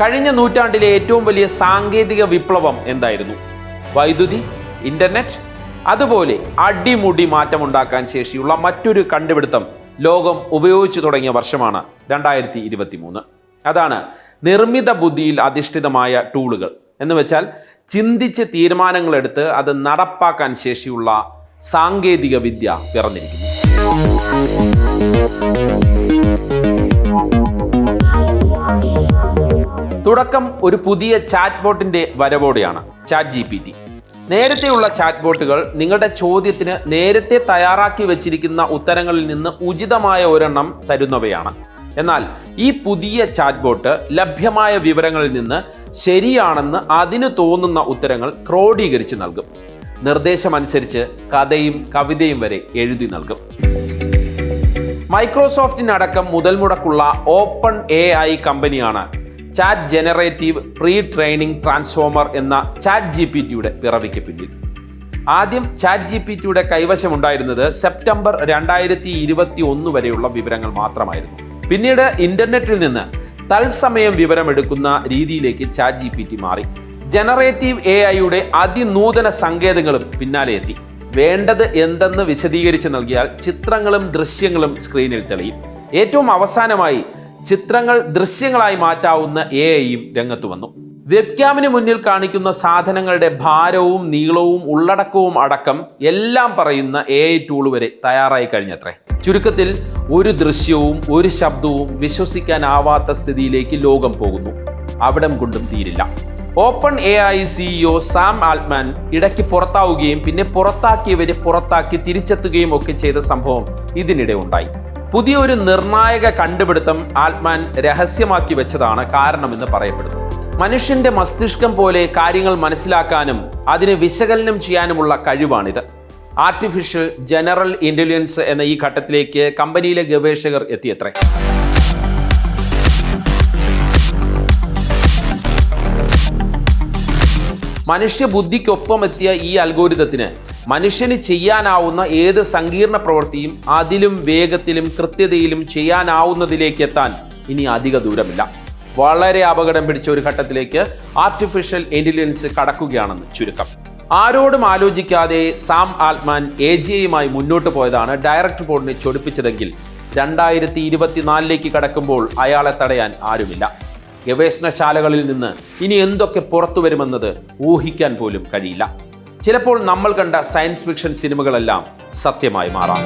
കഴിഞ്ഞ നൂറ്റാണ്ടിലെ ഏറ്റവും വലിയ സാങ്കേതിക വിപ്ലവം എന്തായിരുന്നു? വൈദ്യുതി ഇന്റർനെറ്റ് അതുപോലെ അടിമുടി മാറ്റമുണ്ടാക്കാൻ ശേഷിയുള്ള മറ്റൊരു കണ്ടുപിടുത്തം ലോകം ഉപയോഗിച്ചു തുടങ്ങിയ വർഷമാണ് രണ്ടായിരത്തി ഇരുപത്തി മൂന്ന് അതാണ് നിർമ്മിത ബുദ്ധിയിൽ അധിഷ്ഠിതമായ ടൂളുകൾ. എന്ന് വെച്ചാൽ ചിന്തിച്ച് തീരുമാനങ്ങളെടുത്ത് അത് നടപ്പാക്കാൻ ശേഷിയുള്ള സാങ്കേതിക വിദ്യ പിറന്നിരിക്കുന്നു. തുടക്കം ഒരു പുതിയ ചാറ്റ് ബോട്ടിന്റെ വരവോടെയാണ് ചാറ്റ് ജി പി ടി നേരത്തെയുള്ള ചാറ്റ് ബോട്ടുകൾ നിങ്ങളുടെ ചോദ്യത്തിന് നേരത്തെ തയ്യാറാക്കി വെച്ചിരിക്കുന്ന ഉത്തരങ്ങളിൽ നിന്ന് ഉചിതമായ ഒരെണ്ണം തരുന്നവയാണ്. എന്നാൽ ഈ പുതിയ ചാറ്റ് ബോട്ട് ലഭ്യമായ വിവരങ്ങളിൽ നിന്ന് ശരിയാണെന്ന് അതിന് തോന്നുന്ന ഉത്തരങ്ങൾ ക്രോഡീകരിച്ച് നൽകും. നിർദ്ദേശമനുസരിച്ച് കഥയും കവിതയും വരെ എഴുതി നൽകും. മൈക്രോസോഫ്റ്റിനടക്കം മുതൽ മുടക്കുള്ള ഓപ്പൺ എ ഐ കമ്പനിയാണ് chat generative pre training transformer എന്ന ചാറ്റ് ജി പി ടിയുടെ പിറവിക്ക് പിന്നിൽ. ആദ്യം ചാറ്റ് ജി പി ടിയുടെ കൈവശമുണ്ടായിരുന്നത് സെപ്റ്റംബർ രണ്ടായിരത്തി ഇരുപത്തി ഒന്ന് വരെയുള്ള വിവരങ്ങൾ മാത്രമായിരുന്നു. പിന്നീട് ഇന്റർനെറ്റിൽ നിന്ന് തത്സമയം വിവരമെടുക്കുന്ന രീതിയിലേക്ക് ചാറ്റ് ജി പി ടി മാറി. ജനറേറ്റീവ് എ ഐയുടെ അതിനൂതന സങ്കേതങ്ങളും പിന്നാലെ എത്തി. വേണ്ടത് എന്തെന്ന് വിശദീകരിച്ച് നൽകിയാൽ ചിത്രങ്ങളും ദൃശ്യങ്ങളും സ്ക്രീനിൽ തെളിയും. ഏറ്റവും അവസാനമായി ചിത്രങ്ങൾ ദൃശ്യങ്ങളായി മാറ്റാവുന്ന എ ഐയും രംഗത്ത് വന്നു. വെബ്ക്യാമിന് മുന്നിൽ കാണിക്കുന്ന സാധനങ്ങളുടെ ഭാരവും നീളവും ഉള്ളടക്കവും അടക്കം എല്ലാം പറയുന്ന എ ഐ ടൂൾ വരെ തയ്യാറായി കഴിഞ്ഞത്രേ. ചുരുക്കത്തിൽ ഒരു ദൃശ്യവും ഒരു ശബ്ദവും വിശ്വസിക്കാനാവാത്ത സ്ഥിതിയിലേക്ക് ലോകം പോകുന്നു. അവിടം കൊണ്ടും തീരില്ല. Open A I CEO Sam Altman ഇടയ്ക്ക് പുറത്താവുകയും പിന്നെ പുറത്താക്കിയവരെ പുറത്താക്കി തിരിച്ചെത്തുകയും ഒക്കെ ചെയ്ത സംഭവം ഇതിനിടെ ഉണ്ടായി. പുതിയ ഒരു നിർണായക കണ്ടുപിടുത്തം ആത്മാൻ രഹസ്യമാക്കി വെച്ചതാണ് കാരണമെന്ന് പറയപ്പെടുന്നു. മനുഷ്യന്റെ മസ്തിഷ്കം പോലെ കാര്യങ്ങൾ മനസ്സിലാക്കാനും അതിനെ വിശകലനം ചെയ്യാനുമുള്ള കഴിവാണിത്. ആർട്ടിഫിഷ്യൽ ജനറൽ ഇന്റലിജൻസ് എന്ന ഈ ഘട്ടത്തിലേക്ക് കമ്പനിയിലെ ഗവേഷകർ എത്തിയത്രേ. മനുഷ്യ ബുദ്ധിക്കൊപ്പം എത്തിയ ഈ അൽഗോരിതത്തിന് മനുഷ്യന് ചെയ്യാനാവുന്ന ഏത് സങ്കീർണ പ്രവൃത്തിയും അതിലും വേഗത്തിലും കൃത്യതയിലും ചെയ്യാനാവുന്നതിലേക്ക് എത്താൻ ഇനി അധിക ദൂരമില്ല. വളരെ അപകടം പിടിച്ച ഒരു ഘട്ടത്തിലേക്ക് ആർട്ടിഫിഷ്യൽ ഇന്റലിജൻസ് കടക്കുകയാണെന്ന് ചുരുക്കം. ആരോടും ആലോചിക്കാതെ സാം ആൽമാൻ എ ജി ഐയുമായി മുന്നോട്ട് പോയതാണ് ഡയറക്ടർ ബോർഡിനെ ചൊടിപ്പിച്ചതെങ്കിൽ രണ്ടായിരത്തി ഇരുപത്തിനാലിലേക്ക് കടക്കുമ്പോൾ അയാളെ തടയാൻ ആരുമില്ല. ഗവേഷണശാലകളിൽ നിന്ന് ഇനി എന്തൊക്കെ പുറത്തു വരുമെന്നത് ഊഹിക്കാൻ പോലും കഴിയില്ല. ചിലപ്പോൾ നമ്മൾ കണ്ട സയൻസ് ഫിക്ഷൻ സിനിമകളെല്ലാം സത്യമായി മാറാം.